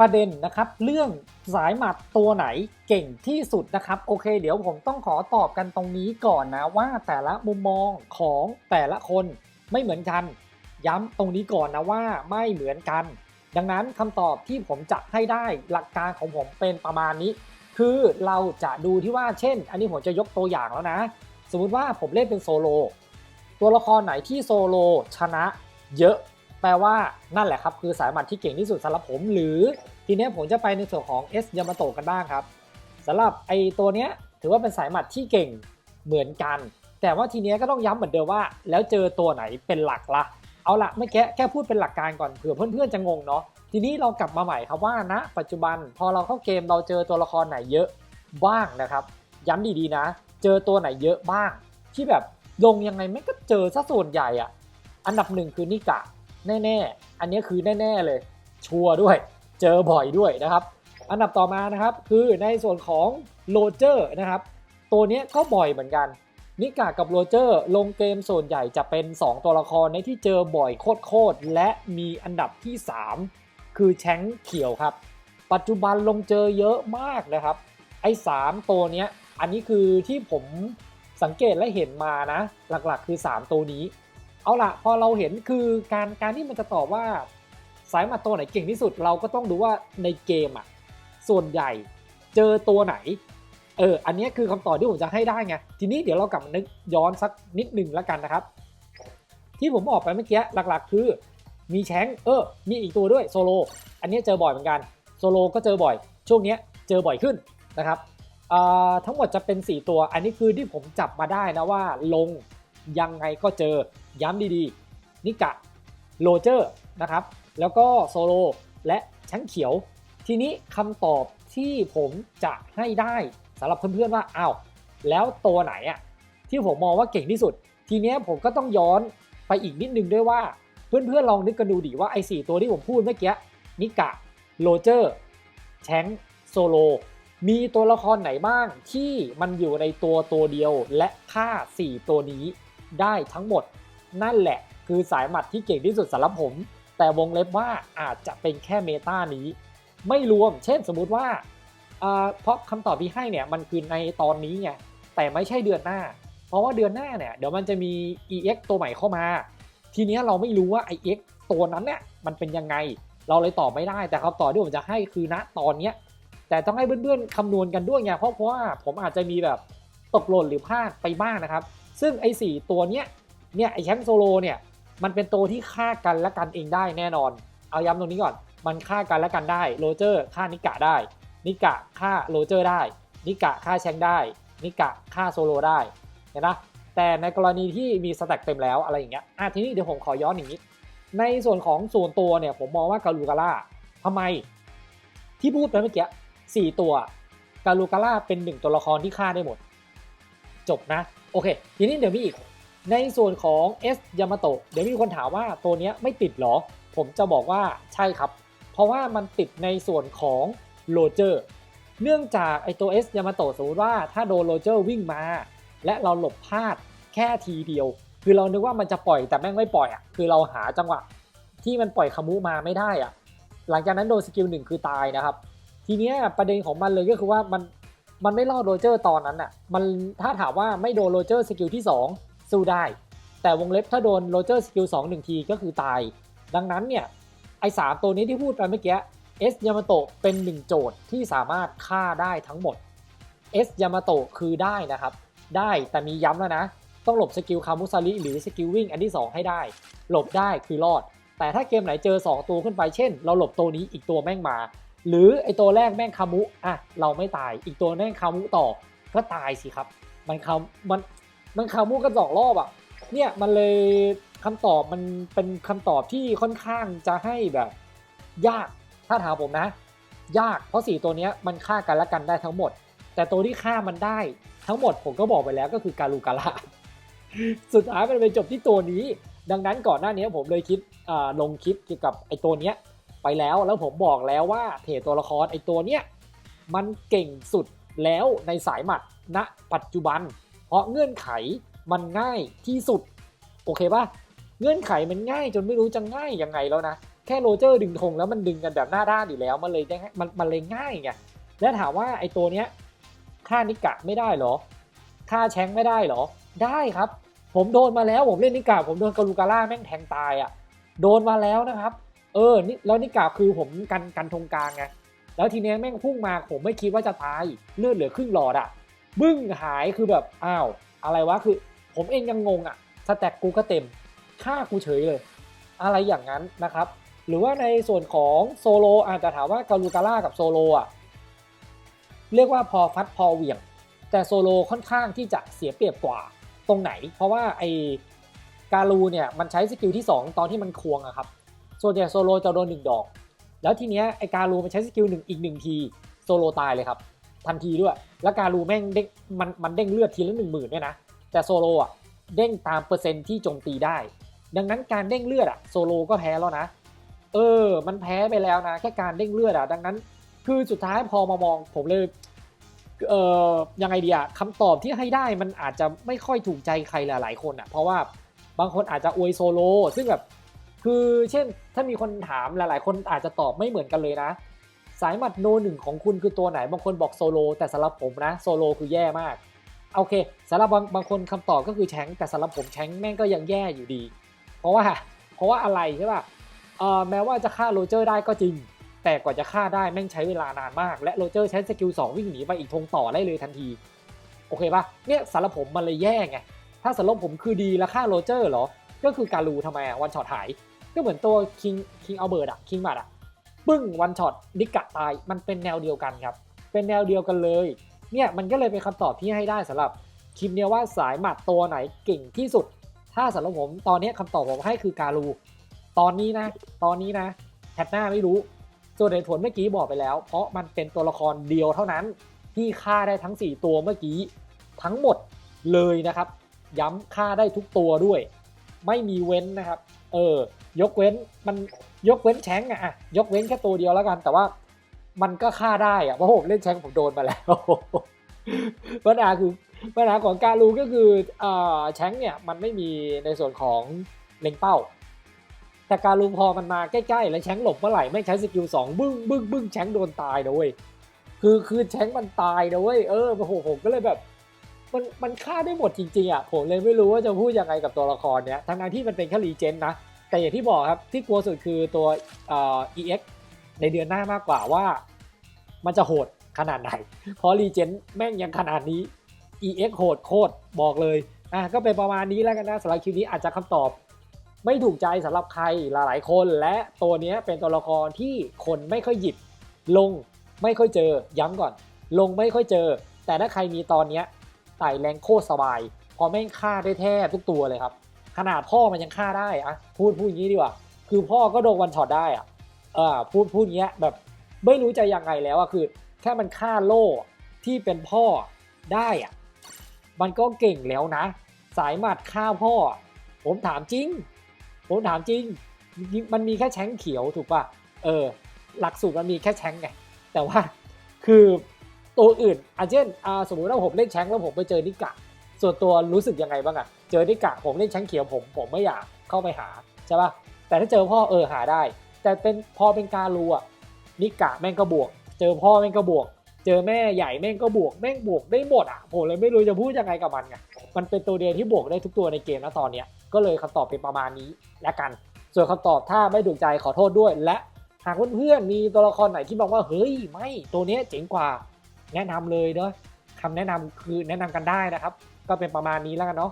ประเด็นนะครับเรื่องสายหมัดตัวไหนเก่งที่สุดนะครับโอเค เดี๋ยวผมต้องขอตอบกันตรงนี้ก่อนนะว่าแต่ละมุมมองของแต่ละคนไม่เหมือนกัน ย้ำตรงนี้ก่อนนะว่าไม่เหมือนกัน ดังนั้นคำตอบที่ผมจะให้ได้หลักการของผมเป็นประมาณนี้ คือเราจะดูที่ว่าเช่น อันนี้ผมจะยกตัวอย่างแล้วนะ สมมุติว่าผมเล่นเป็นโซโลตัวละครไหนที่โซโลชนะเยอะ แปลว่านั่นแหละครับ คือสายหมัดที่เก่งที่สุดสำหรับผม หรือทีนี้ผมจะไปในส่วนของ S ยามาโตะกันบ้างครับสำหรับไอตัวเนี้ยถือว่าเป็นสายหมัดที่เก่งเหมือนกัน แต่ว่าทีนี้ก็ต้องย้ำเหมือนเดิมว่า แล้วเจอตัวไหนเป็นหลักละเอาละไม่แค่แค่พูดเป็นหลักการก่อนเผื่อเพื่อนๆจะงงเนาะทีนี้เรากลับมาใหม่ครับว่าณปัจจุบันพอเราเข้าเกมเราเจอตัวละครไหนเยอะบ้างนะครับ ย้ำดีๆนะ เจอตัวไหนเยอะบ้าง ที่แบบลงยังไงไม่ก็เจอซะส่วนใหญ่อะอันดับหนึ่งคือนิกะ แน่ๆ อันนี้คือแน่ๆเลย ชัวร์ด้วย เจอบ่อยด้วยนะครับ อันดับต่อมานะครับคือในส่วนของโรเจอร์นะครับ ตัวนี้ก็บ่อยเหมือนกัน นิกากับโรเจอร์ลงเกมส่วนใหญ่จะเป็น 2 ตัวละครในที่เจอบ่อยโคตรๆและมีอันดับที่ 3 คือแชงเขียวครับ ปัจจุบันลงเจอเยอะมากนะครับ ไอ้3ตัวนี้อันนี้คือที่ผมสังเกตและเห็นมานะ หลักๆ คือ 3 ตัวนี้ เอาละพอเราเห็นคือการการที่มันจะตอบว่าสายมัดตัวไหนเก่งที่สุด เราก็ต้องดูว่าในเกมอะส่วนใหญ่เจอตัวไหนเอออันนี้คือคำตอบที่ผมจะให้ได้ไงทีนี้เดี๋ยวเรากลับมานึกย้อนสักนิดหนึ่งแล้วกันนะครับ ที่ผมบอกไปเมื่อกี้หลักๆ คือมีแชงเออ มีอีกตัวด้วยโซโลอันนี้เจอบ่อยเหมือนกันโซโลก็เจอบ่อย ช่วงนี้เจอบ่อยขึ้นนะครับทั้งหมดจะเป็น 4 ตัว อันนี้คือที่ผมจับมาได้นะว่าลง ยังไงก็เจอย้ำดีๆ นิกะโรเจอร์นะครับ แล้วก็โซโลและชั้งเขียว ทีนี้คำตอบที่ผมจะให้ได้สำหรับเพื่อนๆว่าอ้าวแล้วตัวไหนอะที่ผมมองว่าเก่งที่สุด ทีนี้ผมก็ต้องย้อนไปอีกนิดนึงด้วยว่า เพื่อนๆลองนึกกันดูดิว่าไอ้สตัวที่ผมพูดเมื่อกี้นิกะโรเจอร์แชงโซโลมีตัวละครไหนบ้างที่มันอยู่ในตัวตัวเดียวและค่า 4 ตัวนี้ ได้ทั้งหมด นั่นแหละคือสายหมัดที่เก่งที่สุดสำหรับผม แต่วงเล็บว่าอาจจะเป็นแค่เมตานี้ ไม่รวม เช่นสมมุติว่าเพราะคำตอบที่ให้เนี่ยมันคือในตอนนี้ไงแต่ไม่ใช่เดือนหน้า เพราะว่าเดือนหน้าเนี่ยเดี๋ยวมันจะมี EX ตัวใหม่เข้ามา ทีนี้เราไม่รู้ว่า EX ตัวนั้นเนี่ยมันเป็นยังไง เราเลยตอบไม่ได้แต่คำตอบที่ผมจะให้คือณตอนเนี้ยแต่ต้องให้เพื่อนๆคำนวณกันด้วยไงเพราะเพราะว่าผมอาจจะมีแบบตกหล่นหรือพลาดไปบ้างนะครับ ซึ่งไอ้สตัวเนี้ยเนี่ยไอแชมป์โซโลเนี่ยมันเป็นตัวที่ฆ่ากันและกันเองได้แน่นอน เอาย้ำตรงนี้ก่อน มันฆ่ากันและกันได้โรเจอร์ฆ่านิกะได้ นิกะฆ่าโรเจอร์ได้ นิกะฆ่าแชงได้ นิกะฆ่าโซโลได้เห็นนะแต่ในกรณีที่มีสแต็กเต็มแล้วอะไรอย่างเงี้ยอะทีนี้เดี๋ยวผมขอย้อนอย่างนี้ ในส่วนของส่วนตัวเนี่ยผมมองว่ากาลูกาล่าทำไม ที่พูดไปเมื่อกี้สี่ตัวกาลูกาล่าเป็นหนึ่งตัวละครที่ฆ่าได้หมด จบนะ โอเค ทีนี้เดี๋ยวมีอีก ในส่วนของ S ยามาโตะเดี๋ยวมีคนถามว่าตัวนี้ไม่ติดหรอ ผมจะบอกว่าใช่ครับ เพราะว่ามันติดในส่วนของโรเจอร์เนื่องจากไอตัว S ยามาโตะสมมติว่าถ้าโดนโรเจอร์วิ่งมา และเราหลบพลาดแค่ทีเดียว คือเรานึกว่ามันจะปล่อยแต่แม่งไม่ปล่อยอะคือเราหาจังหวะที่มันปล่อยคามุมาไม่ได้อะหลังจากนั้นโดนสกิลหนึ่งคือตายนะครับ ทีนี้ประเด็นของมันเลยก็คือว่ามัน มันไม่รอดโรเจอร์ตอนนั้นอะ มันถ้าถามว่าไม่โดนโรเจอร์สกิลที่ 2 สู้ได้ แต่วงเล็บถ้าโดนโรเจอร์สกิลสองหนึ่งทีก็คือตาย ดังนั้นเนี่ย ไอ้สามตัวนี้ที่พูดไปเมื่อกี้เอสยามาโตะเป็นหนึ่งโจทย์ที่สามารถฆ่าได้ทั้งหมดเอสยามาโตะคือได้นะครับ ได้แต่มีย้ำแล้วนะ ต้องหลบสกิลคามุซาริหรือสกิลวิ่งอันที่ 2 ให้ได้ หลบได้คือรอด แต่ถ้าเกมไหนเจอ 2 ตัวขึ้นไปเช่น เราหลบตัวนี้อีกตัวแม่งมา หรือไอตัวแรกแม่งคามุอะเราไม่ตาย อีกตัวแม่งคามุต่อก็ตายสิครับ มันคามันมันคามูกันสองรอบอะเนี่ยมันเลยคำตอบมันเป็นคำตอบที่ค่อนข้างจะให้แบบ ยากถ้าถามผมนะ ยากเพราะสี่ตัวนี้มันฆ่ากันและกันได้ทั้งหมด แต่ตัวที่ฆ่ามันได้ทั้งหมดผมก็บอกไปแล้วก็คือการูกาลาสุดท้ายมันไปจบที่ตัวนี้ ดังนั้นก่อนหน้านี้ผมเลยคิดลงคลิปเกี่ยวกับไอ้ตัวเนี้ย ไปแล้ว แล้วผมบอกแล้วว่าเพจตัวละครไอ้ตัวเนี้ยมันเก่งสุดแล้วในสายหมัดณปัจจุบัน เพราะเงื่อนไขมันง่ายที่สุด โอเคป่ะเงื่อนไขมันง่ายจนไม่รู้จะง่ายยังไงแล้วนะ แค่โรเจอร์ดึงธงแล้วมันดึงกันแบบหน้าด้านอยู่แล้ว มันเลยมันมันเลยง่ายไงแล้วถามว่าไอ้ตัวเนี้ยค่านิกะไม่ได้เหรอ ค่าแชงไม่ได้เหรอ ได้ครับ ผมโดนมาแล้วผมเล่นนิกาผมโดนกาลูกาล่าแม่งแทงตายอะ โดนมาแล้วนะครับ เออนี่แล้วนิกาคือผมกันกันธงกลางไงแล้วทีเนี้ยแม่งพุ่งมาผมไม่คิดว่าจะตายเลือดเหลือครึ่งหลอดอะบึ้งหายคือแบบอ้าวอะไรวะคือ ผมเองยังงงอะสแต็กกูก็เต็มฆ่ากูเฉยเลย อะไรอย่างนั้นนะครับ หรือว่าในส่วนของโซโลอาจจะถามว่ากาลูกาล่ากับโซโลอะเรียกว่าพอฟัดพอเหวี่ยง แต่โซโลค่อนข้างที่จะเสียเปรียบกว่าตรงไหน เพราะว่าไอการูเนี่ยมันใช้สกิลที่ 2 ตอนที่มันควงอะครับ ส่วนใหญ่โซโลจะโดนหนึ่งดอก แล้วทีเนี้ยไอการูมันใช้สกิลหนึ่งอีกหนึ่งทีโซโลตายเลยครับ ทันทีด้วย แล้วการูแม่งเด้งมันมันเด้งเลือดทีละหนึ่งหมื่นเนี่ยนะ แต่โซโลอะเด้งตามเปอร์เซ็นต์ที่โจมตีได้ ดังนั้นการเด้งเลือดอะโซโลก็แพ้แล้วนะ เออ มันแพ้ไปแล้วนะ แค่การเด้งเลือดอะ ดังนั้น คือสุดท้ายพอมามองผมเลยเอ่อยังไงดีอะคำตอบที่ให้ได้มันอาจจะไม่ค่อยถูกใจใครหลายๆคนอะเพราะว่าบางคนอาจจะอวยโซโล ซึ่งแบบ คือเช่นถ้ามีคนถามหลาย ๆ คนอาจจะตอบไม่เหมือนกันเลยนะ สายหมัดโนหนึ่งของคุณคือตัวไหนบางคนบอกโซโลแต่สำหรับผมนะโซโลคือแย่มากโอเคสำหรับบางบางคนคำตอบก็คือแชงแต่สำหรับผมแชงแม่งก็ยังแย่อยู่ดี เพราะว่าเพราะว่าอะไรใช่ป่ะเอ่อแม้ว่าจะฆ่าโรเจอร์ได้ก็จริง แต่กว่าจะฆ่าได้แม่งใช้เวลานานมาก และโรเจอร์ใช้สกิล2วิ่งหนีไปอีกธงต่อได้เลยทันทีโอเคป่ะเนี่ยสำหรับผมมันเลยแย่ไงถ้าสำหรับผมคือดีแล้วฆ่าโรเจอร์เหรอก็คือการูทำไมอะวันช็อตหาย ก็เหมือนตัวคิงคิงเอาเบิร์ดอะคิงบัตอะปึ้งวันช็อตนิกะตายมันเป็นแนวเดียวกันครับ เป็นแนวเดียวกันเลย เนี่ยมันก็เลยเป็นคำตอบที่ให้ได้สำหรับคลิปเนี้ยว่าสายหมัดตัวไหนเก่งที่สุด ถ้าสำหรับผมตอนนี้คำตอบผมให้คือการู ตอนนี้นะ ตอนนี้นะแพทหน้าไม่รู้ส่วนเหตุผลเมื่อกี้บอกไปแล้ว เพราะมันเป็นตัวละครเดียวเท่านั้น ที่ฆ่าได้ทั้ง 4 ตัวเมื่อกี้ ทั้งหมดเลยนะครับ ย้ำฆ่าได้ทุกตัวด้วย ไม่มีเว้นนะครับ เออ ยกเว้นมันยกเว้นแชงอะยกเว้นแค่ตัวเดียวแล้วกัน แต่ว่ามันก็ฆ่าได้อะเพราะผมเล่นแชงผมโดนมาแล้วปัญหาคือปัญหาของการูก็คืออแชงเนี่ยมันไม่มีในส่วนของเล็งเป้า แต่การูพอมันมาใกล้ๆ แล้วแชงหลบเมื่อไหร่ไม่ใช้สกิลสองบึ้งบึ้งบึ้งแชงโดนตายนะเว้ยคือคือแชงมันตายนะเว้ยเออโอ้โหผมก็เลยแบบมันมันฆ่าได้หมดจริงๆอะผมเลยไม่รู้ว่าจะพูดยังไงกับตัวละครเนี้ยทั้งนั้นที่มันเป็นแค่รีเจนนะ แต่อย่างที่บอกครับที่กลัวสุดคือตัวเอ่อ EX ในเดือนหน้ามากกว่าว่า มันจะโหดขนาดไหน เพราะรีเจนแม่งยังขนาดนี้ EX โหดโคตรบอกเลยอะก็เป็นประมาณนี้แล้วกันนะสำหรับคลิปนี้อาจจะคำตอบไม่ถูกใจสำหรับใครหลายๆ คน และตัวนี้เป็นตัวละครที่คนไม่ค่อยหยิบ ลงไม่ค่อยเจอย้ำก่อน ลงไม่ค่อยเจอ แต่ถ้าใครมีตอนนี้ไต่แรงโคตรสบาย พอแม่งฆ่าได้แทบทุกตัวเลยครับ ขนาดพ่อมันยังฆ่าได้อะพูดพูดอย่างนี้ดีกว่า คือพ่อก็โดนวันช็อตได้อะเออพูดพูดอย่างเงี้ยแบบไม่รู้จะยังไงแล้วอะคือ แค่มันฆ่าโล่ที่เป็นพ่อได้อะมันก็เก่งแล้วนะ สายหมัดฆ่าพ่อ ผมถามจริง ผมถามจริง มันมีแค่แชงเขียวถูกป่ะเออ หลักสูตรมันมีแค่แชงไง แต่ว่าคือตัวอื่นอาเช่นสมมติว่าผมเล่นแชงแล้วผมไปเจอนิกะ ส่วนตัวรู้สึกยังไงบ้างอะเจอนิกะผมเล่นแชงเขียวผมผมไม่อยากเข้าไปหาใช่ป่ะแต่ถ้าเจอพ่อเออหาได้ แต่เป็นพอเป็นการูอะนิกะแม่งก็บวก เจอพ่อแม่งก็บวก เจอแม่ใหญ่แม่งก็บวกแม่งบวกได้หมดอะผมเลยไม่รู้จะพูดยังไงกับมันไงมันเป็นตัวเดียวที่บวกได้ทุกตัวในเกมนะตอนเนี้ยก็เลยคำตอบเป็นประมาณนี้และกัน ส่วนคำตอบถ้าไม่ถูกใจขอโทษด้วย และหากเพื่อนๆมีตัวละครไหนที่บอกว่าเฮ้ยไม่ตัวเนี้ยเจ๋งกว่า แนะนำเลยเนาะคำแนะนำคือแนะนำกันได้นะครับ ก็เป็นประมาณนี้แล้วกันเนาะ